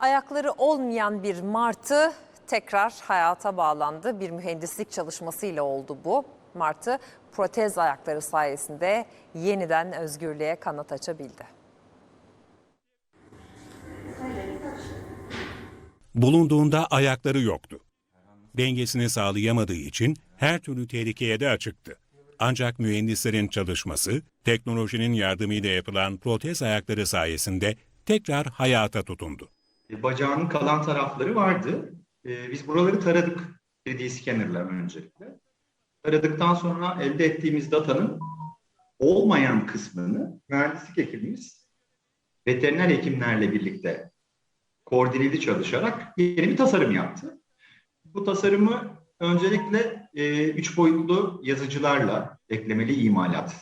Ayakları olmayan bir martı tekrar hayata bağlandı. Bir mühendislik çalışmasıyla oldu bu. Martı protez ayakları sayesinde yeniden özgürlüğe kanat açabildi. Bulunduğunda ayakları yoktu. Dengesini sağlayamadığı için her türlü tehlikeye de açıktı. Ancak mühendislerin çalışması, teknolojinin yardımıyla yapılan protez ayakları sayesinde tekrar hayata tutundu. E, bacağının kalan tarafları vardı. E, biz buraları taradık 3D scanner'la öncelikle. Taradıktan sonra elde ettiğimiz datanın olmayan kısmını mühendislik ekibimiz veteriner hekimlerle birlikte koordineli çalışarak yeni bir tasarım yaptı. Bu tasarımı öncelikle e, üç boyutlu yazıcılarla eklemeli imalat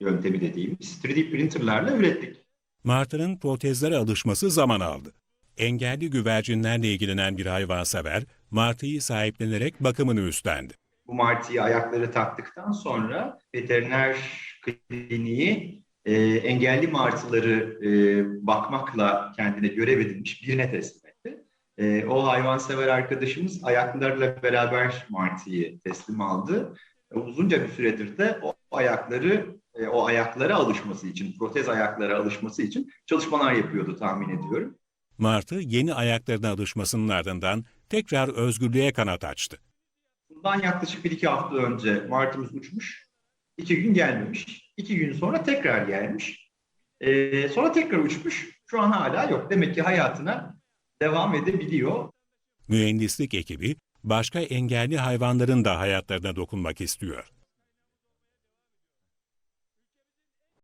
yöntemi dediğimiz 3D printerlarla ürettik. Martı'nın protezlere alışması zaman aldı. Engelli güvercinlerle ilgilenen bir hayvansever, Martı'yı sahiplenerek bakımını üstlendi. bu martıyı ayakları taktıktan sonra veteriner kliniği e, engelli martıları e, bakmakla kendine görev edinmiş birine teslim etti. E, o hayvansever arkadaşımız ayaklarıyla beraber martıyı teslim aldı. E, uzunca bir süredir de o ayakları e, o ayaklara alışması için, protez ayaklara alışması için çalışmalar yapıyordu tahmin ediyorum. Martı yeni ayaklarına alışmasının ardından tekrar özgürlüğe kanat açtı. Bundan yaklaşık bir iki hafta önce martımız uçmuş. iki gün gelmemiş. İki gün sonra tekrar gelmiş. Ee, sonra tekrar uçmuş. Şu an hala yok. Demek ki hayatına devam edebiliyor. Mühendislik ekibi başka engelli hayvanların da hayatlarına dokunmak istiyor.